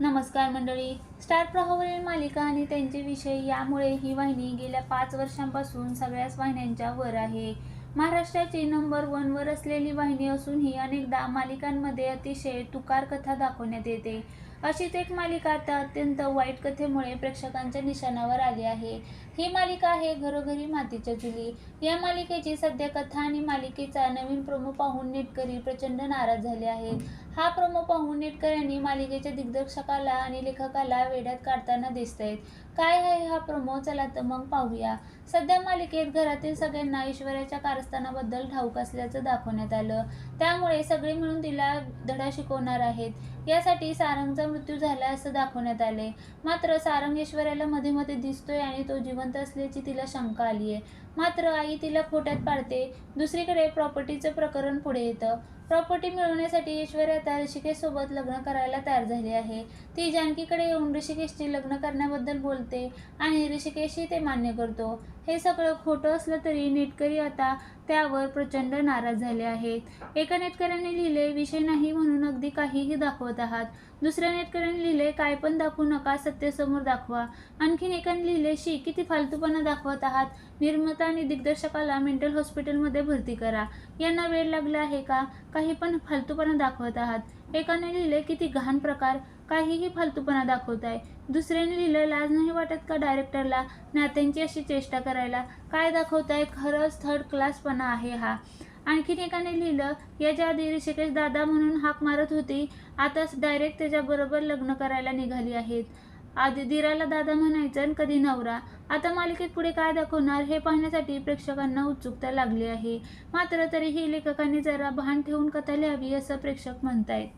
नमस्कार मंडळी. स्टार प्रवाहावरील मालिका आणि त्यांचे विषय यामुळे ही वाहिनी गेल्या पाच वर्षांपासून सगळ्याच वाहिन्यांच्या वर आहे. महाराष्ट्राची नंबर वनवर असलेली वाहिनी असूनही अनेकदा मालिकांमध्ये अतिशय तुकार कथा दाखवण्यात येते. अशीच एक मालिका आता अत्यंत वाईट कथेमुळे प्रेक्षकांच्या निशाणावर आली आहे. ही मालिका आहे घरोघरी मातीच्या चुली. या मालिकेची सध्या कथा आणि मालिकेचा नवीन प्रोमो पाहून नेटकरी प्रचंड नाराज झाले आहेत. हा प्रोमो पाहून नेटकऱ्यांनी मालिकेच्या दिग्दर्शकाला आणि लेखकाला वेड्यात काढताना दिसत आहेत काय आहे हा प्रोमो चला तर मग पाहूया. सध्या मालिकेत घरातील सगळ्यांना ऐश्वर्याच्या कारस्थानाबद्दल ठाऊक असल्याचं दाखवण्यात आलं. त्यामुळे सगळे मिळून तिला धडा शिकवणार आहेत. यासाठी सारंगचा मृत्यू झाला असं दाखवण्यात आले. मात्र सारंग ऐश्वर्याला मध्ये मध्ये दिसतोय आणि तो जिवंत असल्याची तिला शंका आली आहे मात्र आई तिला खोट्यात पाडते. दुसरीकडे प्रॉपर्टीचं प्रकरण पुढे येतं. प्रॉपर्टी मिळवण्यासाठी ऐश्वर्या आता ऋषिकेशसोबत लग्न करायला तयार झाली आहे. ती जानकीकडे येऊन ऋषिकेशची लग्न करण्याबद्दल बोलते आणि ऋषिकेशही ते मान्य करतो. हे सगळं खोटं असलं तरी नेटकरी आता त्यावर प्रचंड नाराज झाले आहेत. एका नेटकऱ्याने लिहिले विषय नाही म्हणून अगदी काहीही दाखवत आहात. दुसऱ्या नेटकऱ्याने लिहिले काय पण दाखवू नका सत्य समोर दाखवा. आणखीन एकाने लिहिले शी किती फालतूपणा दाखवत आहात. निर्माता आणि दिग्दर्शकाला मेंटल हॉस्पिटलमध्ये भरती करा. यांना वेळ लागला आहे का? काही पण फालतूपणा दाखवत आहात. एकाने लिहिले किती घाण प्रकार काहीही फालतूपणा दाखवताय. दुसऱ्याने लिहिलं लाज नाही वाटत का डायरेक्टरला नात्यांची अशी चेष्टा करायला. काय दाखवताय? खरंच थर्ड क्लासपणा आहे हा. आणखीन एकाने लिहिलं याच्या आधी ऋषिकेश दादा म्हणून हाक मारत होती आता डायरेक्ट त्याच्याबरोबर लग्न करायला निघाली आहेत. आधी दिराला दादा म्हणायचं आणि कधी नवरा. आता मालिकेत पुढे काय दाखवणार हे पाहण्यासाठी प्रेक्षकांना उत्सुकता लागली आहे. मात्र तरीही लेखकांनी जरा भान ठेवून कथा लिहावी असं प्रेक्षक म्हणतायत.